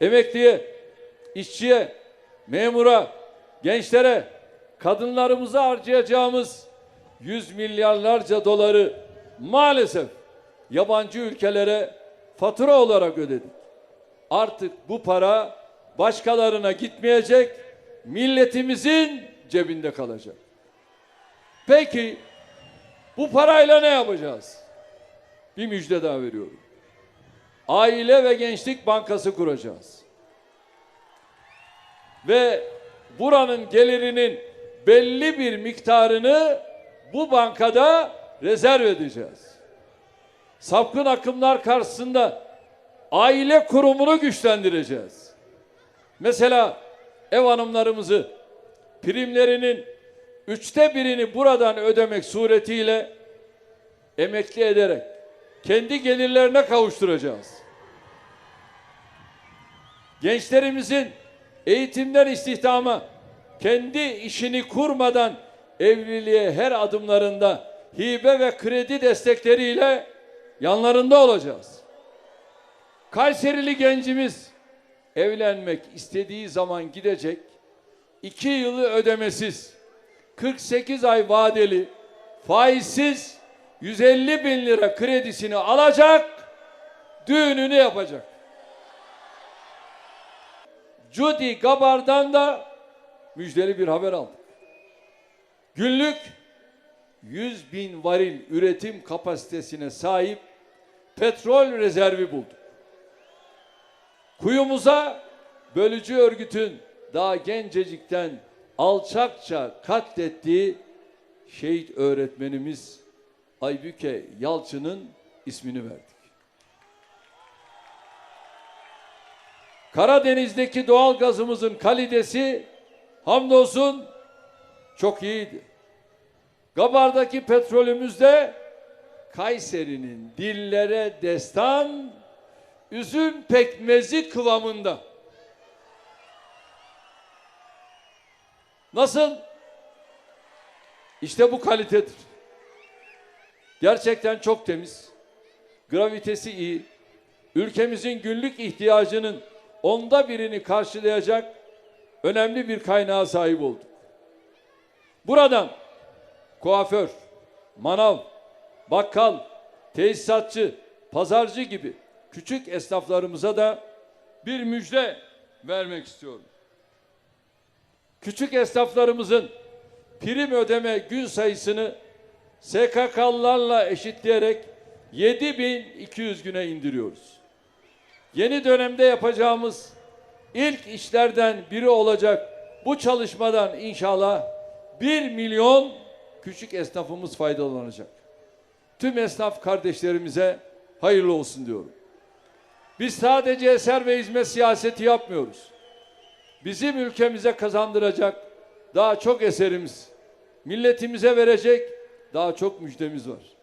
emekliye, işçiye, memura, gençlere, kadınlarımıza harcayacağımız yüz milyarlarca doları maalesef yabancı ülkelere fatura olarak ödedik. Artık bu para başkalarına gitmeyecek, milletimizin cebinde kalacak. Peki bu parayla ne yapacağız? Bir müjde daha veriyorum. Aile ve Gençlik Bankası kuracağız. Ve buranın gelirinin belli bir miktarını bu bankada rezerv edeceğiz. Sapkın akımlar karşısında aile kurumunu güçlendireceğiz. Mesela ev hanımlarımızı primlerinin üçte birini buradan ödemek suretiyle emekli ederek kendi gelirlerine kavuşturacağız. Gençlerimizin eğitimden istihdama kendi işini kurmadan evliliğe her adımlarında hibe ve kredi destekleriyle yanlarında olacağız. Kayserili gencimiz evlenmek istediği zaman gidecek, iki yılı ödemesiz, 48 ay vadeli, faizsiz 150 bin lira kredisini alacak, düğününü yapacak. Judy Gabar'dan da müjdeli bir haber aldık. Günlük 100 bin varil üretim kapasitesine sahip petrol rezervi bulduk. Kuyumuza bölücü örgütün daha gencecikten alçakça katlettiği şehit öğretmenimiz Aybüke Yalçın'ın ismini verdik. Karadeniz'deki doğal gazımızın kalitesi hamdolsun çok iyiydi. Gabar'daki petrolümüz de Kayseri'nin dillere destan üzüm pekmezi kıvamında. Nasıl? İşte bu kalitedir. Gerçekten çok temiz. Gravitesi iyi. Ülkemizin günlük ihtiyacının onda birini karşılayacak önemli bir kaynağa sahip olduk. Buradan kuaför, manav, bakkal, tesisatçı, pazarcı gibi küçük esnaflarımıza da bir müjde vermek istiyorum. Küçük esnaflarımızın prim ödeme gün sayısını SKK'lılarla eşitleyerek 7200 güne indiriyoruz. Yeni dönemde yapacağımız ilk işlerden biri olacak bu çalışmadan inşallah 1 milyon küçük esnafımız faydalanacak. Tüm esnaf kardeşlerimize hayırlı olsun diyorum. Biz sadece eser ve hizmet siyaseti yapmıyoruz. Bizim ülkemize kazandıracak daha çok eserimiz, milletimize verecek daha çok müjdemiz var.